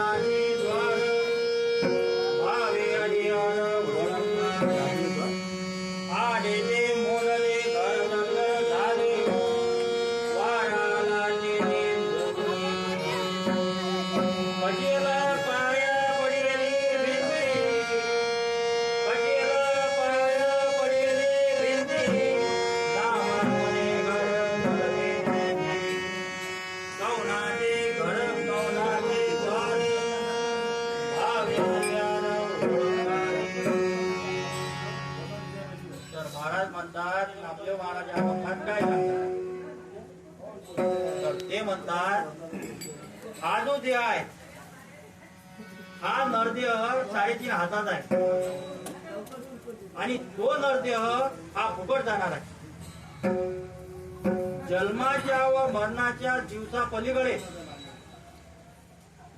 哎。महाराज म्हणतात आपले महाराज या म्हणतात काय सांगतात तर ते म्हणतात हा जो देह आहे हा नरदेह साडेतीन हातात आहे. आणि तो नरदेह हा फुकट जाणार आहे. जन्माच्या व मरणाच्या दिवसा पलीकडे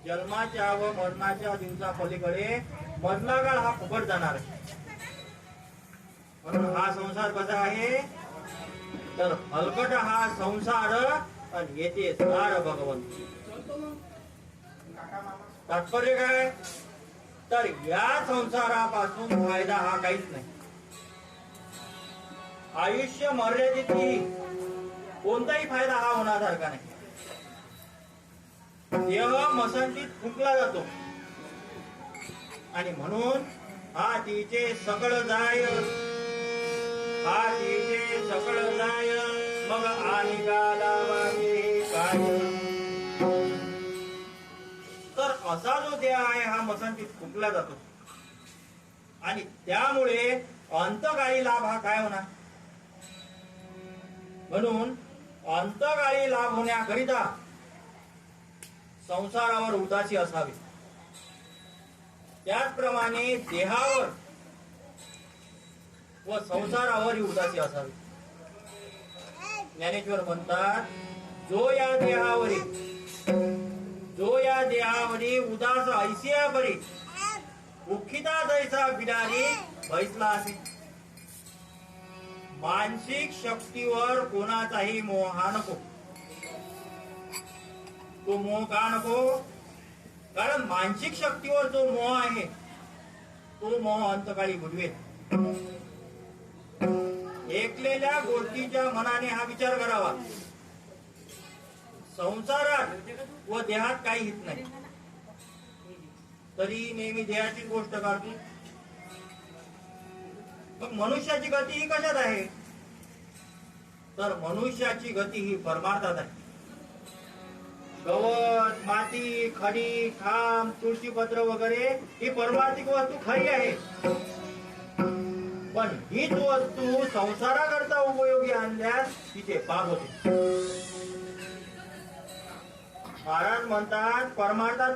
जन्माच्या व मरणाच्या दिवसा पलीकडे मधला काळ हा फुकट जाणार आहे. म्हणून हा संसार कसा आहे? तर हलकट हा संसार आणि येते सार भगवंत. तात्पर्य काय? तर या संसारापासून फायदा हा काहीच नाही. आयुष्य मर्यादित कोणताही फायदा हा होण्यासारखा नाही. देह मसंतीत फुंकला जातो. आणि म्हणून हा तिचे सकळ जाय हा सकळ नाय मग आणि लावावे काय तर असा जो देह आहे हा मसंतीत फुकला जातो. आणि त्यामुळे अंतकाळी लाभ हा काय होणार? म्हणून अंतकाळी लाभ होण्याकरिता संसारावर उदासी असावी. त्याचप्रमाणे देहावर व संसारावर उदासी असावी. ज्ञानेश्वर म्हणतात जो या देहावरी जो या देहावरी उदास ऐसिया बरी उखिता जैसा बिडारी बैसला असे. मानसिक शक्तीवर कोणाचाही मोह हा नको. तो मोह का नको? कारण मानसिक शक्तीवर जो मोह आहे तो मोह अंतकाळी बुडवेल. एकलेल्या गोष्टीच्या मनाने हा विचार करावा. संसारात व देहात काही हित नाही. तरी नेहमी देहाची गोष्ट करतो मग मनुष्याची गती ही कशात आहे? तर मनुष्याची गती ही परमार्थात आहे. गवत माती खडी खांब तुळशीपत्र वगैरे ही परमार्थिक वस्तू खरी आहे. पण हीच वस्तू संसाराकरता उपयोगी आणल्यास तिचे पाप होते. महाराज म्हणतात परमार्थात